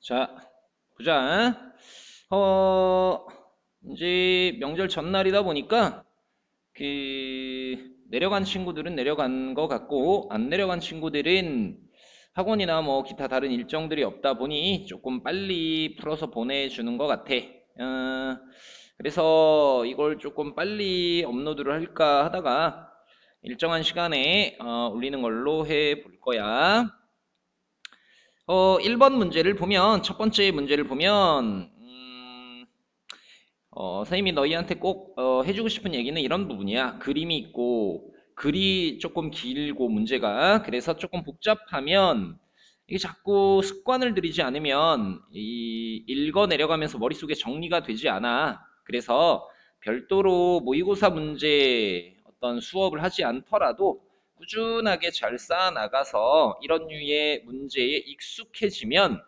자, 보자. 어, 이제 명절 전날이다 보니까 그 내려간 친구들은 내려간 것 같고 안 내려간 친구들은 학원이나 뭐 기타 다른 일정들이 없다 보니 조금 빨리 풀어서 보내주는 것 같아. 어, 그래서 이걸 조금 빨리 업로드를 할까 하다가 일정한 시간에 어, 올리는 걸로 해 볼 거야. 어, 1번 문제를 보면, 첫 번째 문제를 보면, 음, 어, 선생님이 너희한테 꼭 어, 해주고 싶은 얘기는 이런 부분이야. 그림이 있고, 글이 조금 길고 문제가, 그래서 조금 복잡하면, 이게 자꾸 습관을 들이지 않으면, 이, 읽어 내려가면서 머릿속에 정리가 되지 않아. 그래서 별도로 모의고사 문제 어떤 수업을 하지 않더라도, 꾸준하게 잘 쌓아 나가서 이런 류의 문제에 익숙해지면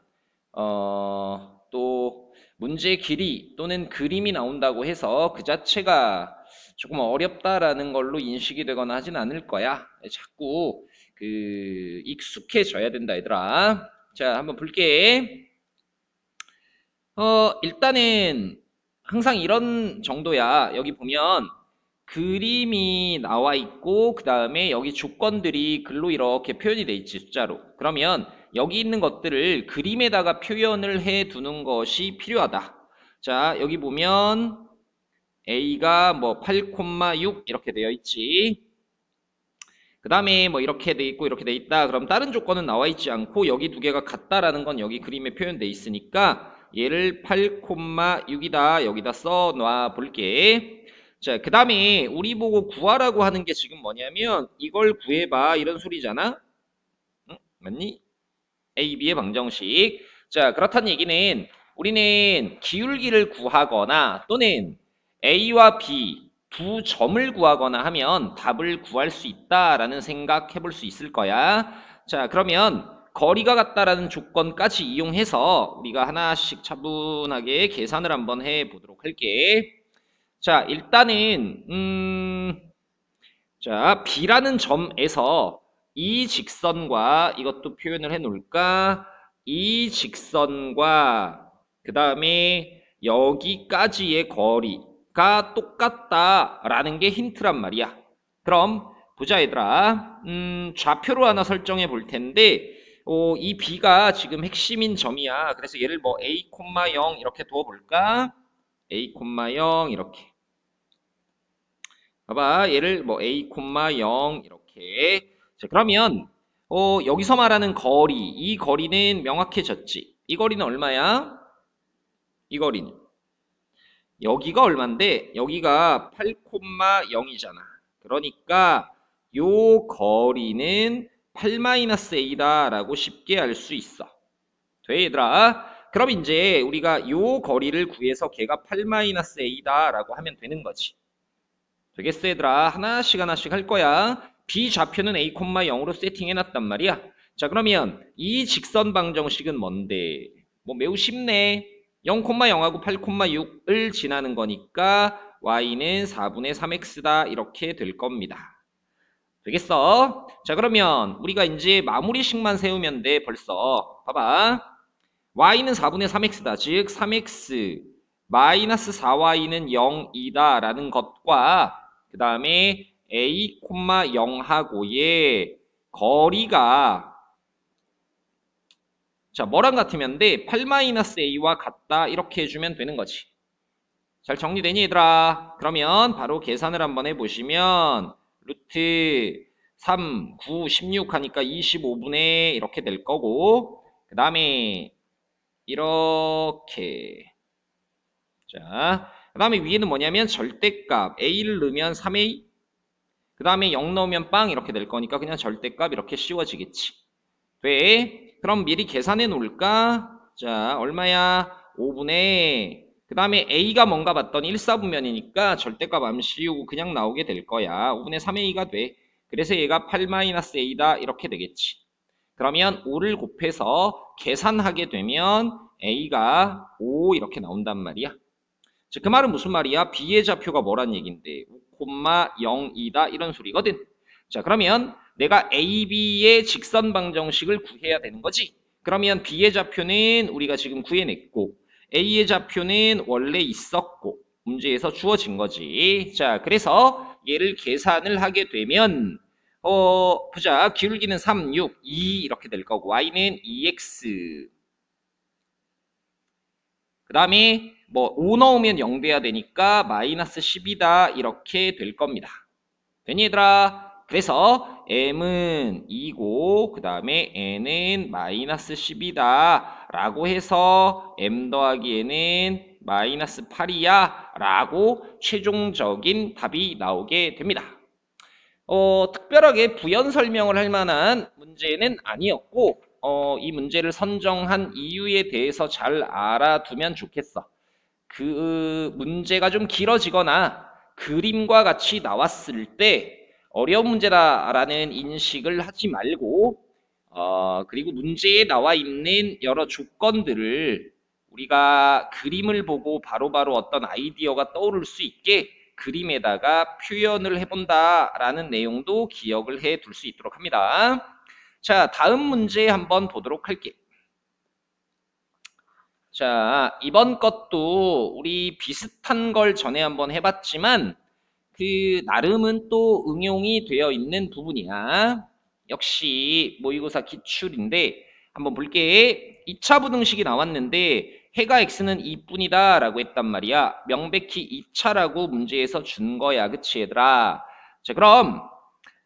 어, 또 문제 길이 또는 그림이 나온다고 해서 그 자체가 조금 어렵다라는 걸로 인식이 되거나 하진 않을 거야. 자꾸 그 익숙해져야 된다 얘들아. 자, 한번 볼게. 어, 일단은 항상 이런 정도야. 여기 보면 그림이 나와 있고 그 다음에 여기 조건들이 글로 이렇게 표현이 돼 있지 숫자로. 그러면 여기 있는 것들을 그림에다가 표현을 해 두는 것이 필요하다. 자 여기 보면 A가 뭐 8,6 이렇게 되어 있지. 그 다음에 뭐 이렇게 돼 있고 이렇게 돼 있다. 그럼 다른 조건은 나와 있지 않고 여기 두 개가 같다라는 건 여기 그림에 표현돼 있으니까 얘를 8,6이다. 여기다 써 놔 볼게 자, 그 다음에 우리 보고 구하라고 하는 게 지금 뭐냐면 이걸 구해봐 이런 소리잖아. 응? 맞니? A, B의 방정식. 자, 그렇다는 얘기는 우리는 기울기를 구하거나 또는 A와 B 두 점을 구하거나 하면 답을 구할 수 있다라는 생각 해볼 수 있을 거야. 자, 그러면 거리가 같다라는 조건까지 이용해서 우리가 하나씩 차분하게 계산을 한번 해 보도록 할게. 자, 일단은 음, 자, B라는 점에서 이 직선과 이것도 표현을 해 놓을까? 이 직선과 그 다음에 여기까지의 거리가 똑같다라는 게 힌트란 말이야. 그럼 보자 얘들아. 음, 좌표로 하나 설정해 볼 텐데 어, 이 B가 지금 핵심인 점이야. 그래서 얘를 뭐 A, 0 이렇게 두어 볼까? A, 0 이렇게. 봐봐. 얘를 뭐 a, 0 이렇게. 자 그러면 어, 여기서 말하는 거리. 이 거리는 명확해졌지. 이 거리는 얼마야? 이 거리는. 여기가 얼만데? 여기가 8,0이잖아. 그러니까 요 거리는 8-a다 라고 쉽게 알 수 있어. 돼 얘들아? 그럼 이제 우리가 요 거리를 구해서 걔가 8-a다 라고 하면 되는 거지 되겠어 얘들아 하나씩 하나씩 할 거야. B좌표는 A, 0으로 세팅해놨단 말이야. 자 그러면 이 직선 방정식은 뭔데? 뭐 매우 쉽네. 0,0하고 8,6을 지나는 거니까 y는 4분의 3x다. 이렇게 될 겁니다. 되겠어? 자 그러면 우리가 이제 마무리식만 세우면 돼 벌써. 봐봐. y는 4분의 3x다. 즉 3x 마이너스 4y는 0이다 라는 것과 그 다음에 a, 0하고의 거리가 자 뭐랑 같으면 돼? 8-a와 같다 이렇게 해주면 되는 거지 잘 정리되니 얘들아? 그러면 바로 계산을 한번 해보시면 루트 3, 9, 16 하니까 25분의 이렇게 될 거고 그 다음에 이렇게 자 그 다음에 위에는 뭐냐면 절대값 a를 넣으면 3a 그 다음에 0 넣으면 빵 이렇게 될 거니까 그냥 절대값 이렇게 씌워지겠지. 돼 그럼 미리 계산해 놓을까? 자 얼마야? 5분의 그 다음에 a가 뭔가 봤더니 1사분면이니까 절대값 안 씌우고 그냥 나오게 될 거야. 5분의 3a가 돼. 그래서 얘가 8-a다 이렇게 되겠지. 그러면 5를 곱해서 계산하게 되면 a가 5 이렇게 나온단 말이야 자, 그 말은 무슨 말이야? B의 좌표가 뭐란 얘긴데 5,0이다 이런 소리거든. 자 그러면 내가 AB의 직선 방정식을 구해야 되는 거지. 그러면 B의 좌표는 우리가 지금 구해냈고 A의 좌표는 원래 있었고 문제에서 주어진 거지. 자, 그래서 얘를 계산을 하게 되면 어, 보자. 기울기는 3, 6, 2 이렇게 될 거고 y는 2x 그 다음에 뭐 5 넣으면 0 돼야 되니까 마이너스 10이다 이렇게 될 겁니다. 되니 얘들아? 그래서 m은 2고 그 다음에 n은 마이너스 10이다 라고 해서 m 더하기 n은 마이너스 8이야 라고 최종적인 답이 나오게 됩니다. 어, 특별하게 부연 설명을 할 만한 문제는 아니었고 어, 이 문제를 선정한 이유에 대해서 잘 알아두면 좋겠어. 그 문제가 좀 길어지거나 그림과 같이 나왔을 때 어려운 문제다라는 인식을 하지 말고 어, 그리고 문제에 나와 있는 여러 조건들을 우리가 그림을 보고 바로바로 어떤 아이디어가 떠오를 수 있게 그림에다가 표현을 해본다라는 내용도 기억을 해 둘 수 있도록 합니다. 자, 다음 문제 한번 보도록 할게. 자, 이번 것도 우리 비슷한 걸 전에 한번 해봤지만 그 나름은 또 응용이 되어 있는 부분이야. 역시 모의고사 기출인데 한번 볼게. 2차 부등식이 나왔는데 해가 x는 2뿐이다 라고 했단 말이야. 명백히 2차라고 문제에서 준 거야. 그치 얘들아? 자 그럼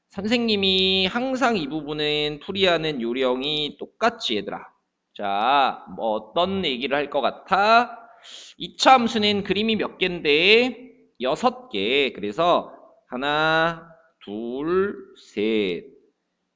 선생님이 항상 이 부분은 풀이하는 요령이 똑같지 얘들아. 자, 뭐 어떤 얘기를 할 것 같아? 2차 함수는 그림이 몇 개인데? 6개. 그래서 하나, 둘, 셋,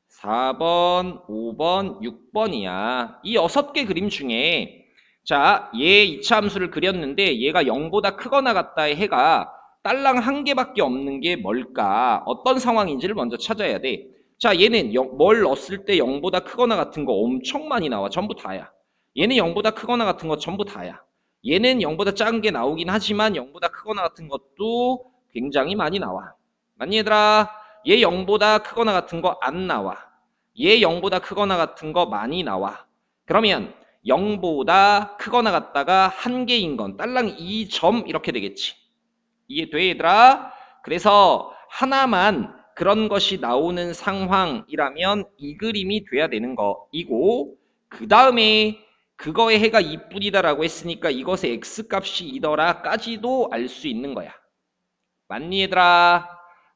4번, 5번, 6번이야. 이 6개 그림 중에 자, 얘 2차 함수를 그렸는데 얘가 0보다 크거나 같다의 해가 딸랑 한 개밖에 없는 게 뭘까? 어떤 상황인지를 먼저 찾아야 돼. 자, 얘는 영- 뭘 넣었을 때 0보다 크거나 같은 거 엄청 많이 나와. 전부 다야. 얘는 0보다 크거나 같은 거 전부 다야. 얘는 0보다 작은 게 나오긴 하지만 0보다 크거나 같은 것도 굉장히 많이 나와. 맞니 얘들아? 얘 0보다 크거나 같은 거 안 나와. 얘 0보다 크거나 같은 거 많이 나와. 그러면 0보다 크거나 같다가 한 개인 건 딸랑 2점 이렇게 되겠지. 이해돼 얘들아? 그래서 하나만 그런 것이 나오는 상황이라면 이 그림이 돼야 되는 거이고 그 다음에 그거의 해가 2뿐이다라고 했으니까 이것의 x값이 이더라까지도 알 수 있는 거야. 맞니 얘들아?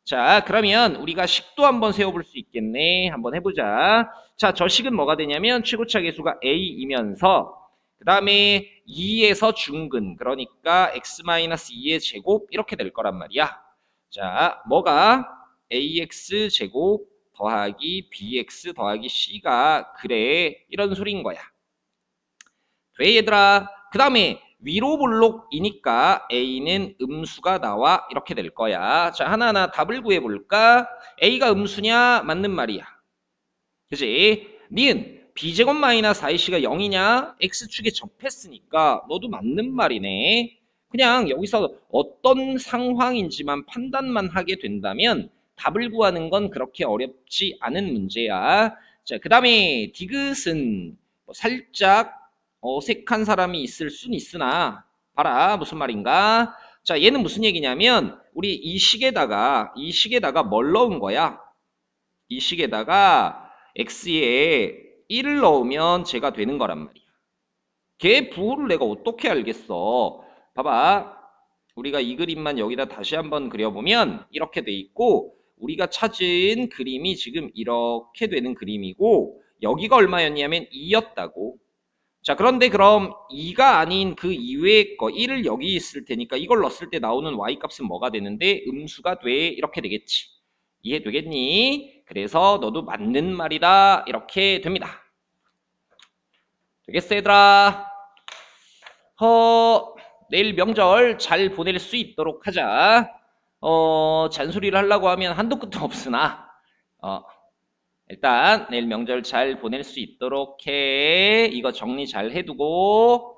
자 그러면 우리가 식도 한번 세워볼 수 있겠네. 한번 해보자. 자 저 식은 뭐가 되냐면 최고차 계수가 a이면서 그 다음에 2에서 중근 그러니까 x-2의 제곱 이렇게 될 거란 말이야. 자 뭐가 ax 제곱 더하기 bx 더하기 c가 그래 이런 소리인 거야. 돼 얘들아. 그 다음에 위로 볼록이니까 a는 음수가 나와 이렇게 될 거야. 자 하나하나 답을 구해볼까? a가 음수냐 맞는 말이야. 그지? 니은 b제곱 마이너스 4ac가 0이냐? x축에 접했으니까 너도 맞는 말이네. 그냥 여기서 어떤 상황인지만 판단만 하게 된다면 답을 구하는 건 그렇게 어렵지 않은 문제야. 자, 그 다음에 디귿은 뭐 살짝 어색한 사람이 있을 순 있으나 봐라 무슨 말인가? 자, 얘는 무슨 얘기냐면 우리 이 식에다가 이 식에다가 뭘 넣은 거야? 이 식에다가 x에 1을 넣으면 제가 되는 거란 말이야. 걔 부호를 내가 어떻게 알겠어? 봐봐. 우리가 이 그림만 여기다 다시 한번 그려보면 이렇게 돼 있고 우리가 찾은 그림이 지금 이렇게 되는 그림이고 여기가 얼마였냐면 2였다고. 자 그런데 그럼 2가 아닌 그 이외의 거 1을 여기 있을 테니까 이걸 넣었을 때 나오는 y값은 뭐가 되는데 음수가 돼 이렇게 되겠지. 이해되겠니? 그래서 너도 맞는 말이다 이렇게 됩니다. 되겠어 얘들아? 어, 내일 명절 잘 보낼 수 있도록 하자. 어, 잔소리를 하려고 하면 한도 끝도 없으나 어, 일단 내일 명절 잘 보낼 수 있도록 해. 이거 정리 잘 해두고